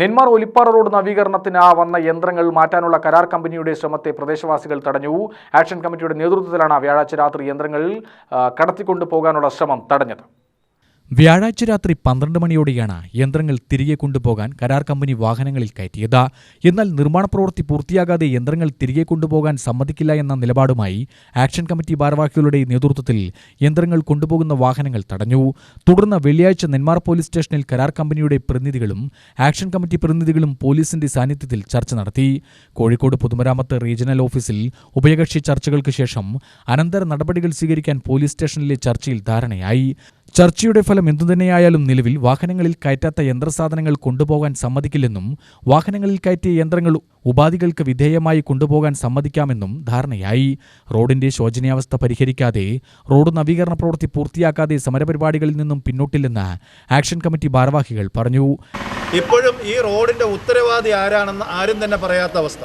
Nenmara Olippara road നവീകരണത്തിന് വന്ന യന്ത്രങ്ങൾ മാറ്റാനുള്ള കരാർ കമ്പനിയുടെ ശ്രമത്തെ പ്രദേശവാസികൾ തടഞ്ഞു. ആക്ഷൻ കമ്മിറ്റിയുടെ നേതൃത്വത്തിലാണ് വ്യാഴാഴ്ച രാത്രി യന്ത്രങ്ങൾ കടത്തിക്കൊണ്ടു പോകാനുള്ള ശ്രമം തടഞ്ഞത്. വ്യാഴാഴ്ച രാത്രി പന്ത്രണ്ട് മണിയോടെയാണ് യന്ത്രങ്ങൾ തിരികെ കൊണ്ടുപോകാൻ കരാർ കമ്പനി വാഹനങ്ങളിൽ കയറ്റിയത്. എന്നാൽ നിർമ്മാണ പ്രവൃത്തി പൂർത്തിയാകാതെ യന്ത്രങ്ങൾ തിരികെ കൊണ്ടുപോകാൻ സമ്മതിക്കില്ല എന്ന നിലപാടുമായി ആക്ഷൻ കമ്മിറ്റി ഭാരവാഹികളുടെ നേതൃത്വത്തിൽ യന്ത്രങ്ങൾ കൊണ്ടുപോകുന്ന വാഹനങ്ങൾ തടഞ്ഞു. തുടർന്ന് വെള്ളിയാഴ്ച നെന്മാർ പോലീസ് സ്റ്റേഷനിൽ കരാർ കമ്പനിയുടെ പ്രതിനിധികളും ആക്ഷൻ കമ്മിറ്റി പ്രതിനിധികളും പോലീസിന്റെ സാന്നിധ്യത്തിൽ ചർച്ച നടത്തി. കോഴിക്കോട് പൊതുമരാമത്ത് റീജിയണൽ ഓഫീസിൽ ഉഭയകക്ഷി ചർച്ചകൾക്ക് ശേഷം അനന്തര നടപടികൾ സ്വീകരിക്കാൻ പോലീസ് സ്റ്റേഷനിലെ ചർച്ചയിൽ ധാരണയായി. ചർച്ചയുടെ ഫലം എന്തുതന്നെയായാലും നിലവിൽ വാഹനങ്ങളിൽ കയറ്റാത്ത യന്ത്രസാധനങ്ങൾ കൊണ്ടുപോകാൻ സമ്മതിക്കില്ലെന്നും വാഹനങ്ങളിൽ കയറ്റിയ യന്ത്രങ്ങൾ ഉപാധികൾക്ക് വിധേയമായി കൊണ്ടുപോകാൻ സമ്മതിക്കാമെന്നും ധാരണയായി. റോഡിന്റെ ശോചനീയാവസ്ഥ പരിഹരിക്കാതെ റോഡ് നവീകരണ പ്രവൃത്തി പൂർത്തിയാക്കാതെ സമരപരിപാടികളിൽ നിന്നും പിന്നോട്ടില്ലെന്ന് ആക്ഷൻ കമ്മിറ്റി ഭാരവാഹികൾ പറഞ്ഞു. ഇപ്പോഴും ഈ റോഡിന്റെ ഉത്തരവാദി ആരാണെന്ന് ആരും തന്നെ പറയാത്ത അവസ്ഥ.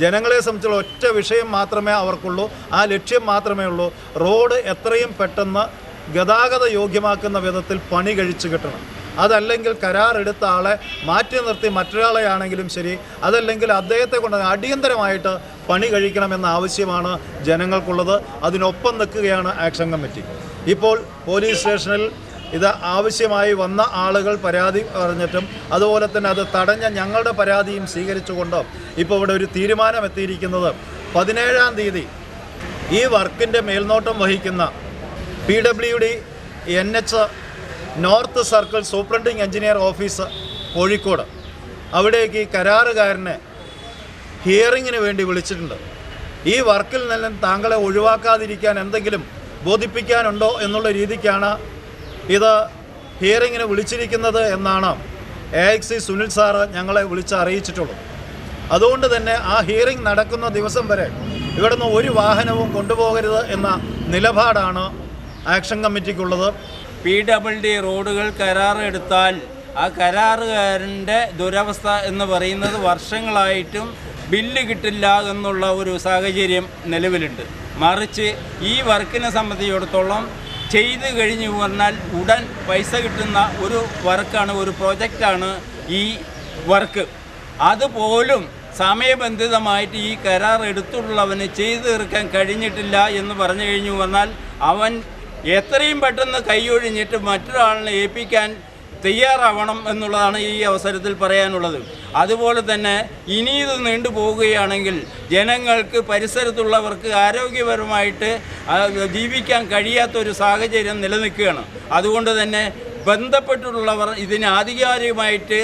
ജനങ്ങളെ സംബന്ധിച്ചുള്ള ഒറ്റ വിഷയം മാത്രമേ അവർക്കുള്ളൂ. ആ ലക്ഷ്യം മാത്രമേ ഉള്ളൂ. റോഡ് എത്രയും പെട്ടെന്ന് ഗതാഗത യോഗ്യമാക്കുന്ന വിധത്തിൽ പണി കഴിച്ചു കിട്ടണം. അതല്ലെങ്കിൽ കരാർ എടുത്ത ആളെ മാറ്റി നിർത്തി മറ്റൊരാളെ ആണെങ്കിലും ശരി അതല്ലെങ്കിൽ അദ്ദേഹത്തെ കൊണ്ട് അടിയന്തരമായിട്ട് പണി കഴിക്കണമെന്ന ആവശ്യമാണ് ജനങ്ങൾക്കുള്ളത്. അതിനൊപ്പം നിൽക്കുകയാണ് ആക്ഷൻ കമ്മിറ്റി. ഇപ്പോൾ പോലീസ് സ്റ്റേഷനിൽ ഇത് ആവശ്യമായി വന്ന ആളുകൾ പരാതി പറഞ്ഞിട്ടും അതുപോലെ തന്നെ അത് തടഞ്ഞ ഞങ്ങളുടെ പരാതിയും സ്വീകരിച്ചുകൊണ്ട് ഇപ്പോൾ ഇവിടെ ഒരു തീരുമാനം എത്തിയിരിക്കുന്നത് പതിനേഴാം തീയതി ഈ വർക്കിന്റെ മേൽനോട്ടം വഹിക്കുന്ന P W D N H north circle superintending engineer office Kozhikode. അവിടേക്ക് ഈ കരാറുകാരനെ ഹിയറിങ്ങിന് വേണ്ടി വിളിച്ചിട്ടുണ്ട്. ഈ വർക്കിൽ നിന്നും താങ്കളെ ഒഴിവാക്കാതിരിക്കാൻ എന്തെങ്കിലും ബോധിപ്പിക്കാനുണ്ടോ എന്നുള്ള രീതിക്കാണ് ഇത് ഹിയറിങ്ങിന് വിളിച്ചിരിക്കുന്നത് എന്നാണ് A X C Sunil sir ഞങ്ങളെ വിളിച്ച് അറിയിച്ചിട്ടുള്ളത് അതുകൊണ്ട് തന്നെ ആ ഹിയറിംഗ് നടക്കുന്ന ദിവസം വരെ ഇവിടുന്ന് ഒരു വാഹനവും കൊണ്ടുപോകരുത് എന്ന നിലപാടാണ് ആക്ഷൻ കമ്മിറ്റിക്കുള്ളത്. പി ഡബിൾ ഡി റോഡുകൾ കരാറെടുത്താൽ ആ കരാറുകാരന്റെ ദുരവസ്ഥ എന്ന് പറയുന്നത് വർഷങ്ങളായിട്ടും ബില്ല് കിട്ടില്ല എന്നുള്ള ഒരു സാഹചര്യം നിലവിലുണ്ട്. മറിച്ച് ഈ വർക്കിനെ സംബന്ധിച്ചിടത്തോളം ചെയ്തു കഴിഞ്ഞു പറഞ്ഞാൽ ഉടൻ പൈസ കിട്ടുന്ന ഒരു വർക്കാണ് ഒരു പ്രോജക്റ്റാണ് ഈ വർക്ക്. അതുപോലും സമയബന്ധിതമായിട്ട് ഈ കരാർ എടുത്തുള്ളവന് ചെയ്തു തീർക്കാൻ കഴിഞ്ഞിട്ടില്ല എന്ന് പറഞ്ഞു കഴിഞ്ഞു പറഞ്ഞാൽ അവൻ എത്രയും പെട്ടെന്ന് കൈയൊഴിഞ്ഞിട്ട് മറ്റൊരാളിനെ ഏൽപ്പിക്കാൻ തയ്യാറാവണം എന്നുള്ളതാണ് ഈ അവസരത്തിൽ പറയാനുള്ളത്. അതുപോലെ തന്നെ ഇനി ഇത് നീണ്ടു പോവുകയാണെങ്കിൽ ജനങ്ങൾക്ക് പരിസരത്തുള്ളവർക്ക് ആരോഗ്യപരമായിട്ട് ജീവിക്കാൻ കഴിയാത്തൊരു സാഹചര്യം നിലനിൽക്കുകയാണ്. അതുകൊണ്ട് തന്നെ ബന്ധപ്പെട്ടിട്ടുള്ളവർ ഇതിന് ആധികാരികമായിട്ട്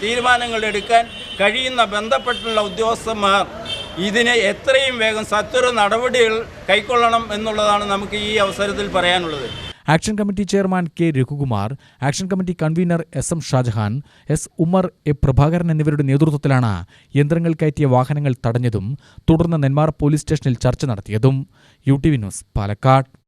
തീരുമാനങ്ങൾ എടുക്കാൻ കഴിയുന്ന ബന്ധപ്പെട്ടുള്ള ഉദ്യോഗസ്ഥന്മാർ ഇതിന് എത്രയും വേഗം സത്വര നടപടികൾ കൈക്കൊള്ളണം എന്നുള്ളതാണ് നമുക്ക് ഈ അവസരത്തിൽ പറയാനുള്ളത്. Action committee chairman K Raghukumar action committee convener S M Shajahan S Umar A Prabhakaran എന്നിവരുടെ നേതൃത്വത്തിലാണ് യന്ത്രങ്ങൾ കയറ്റിയ വാഹനങ്ങൾ തടഞ്ഞതും തുടർന്ന് നെന്മാർ പോലീസ് സ്റ്റേഷനിൽ ചർച്ച നടത്തിയതും. U T V news Palakkad.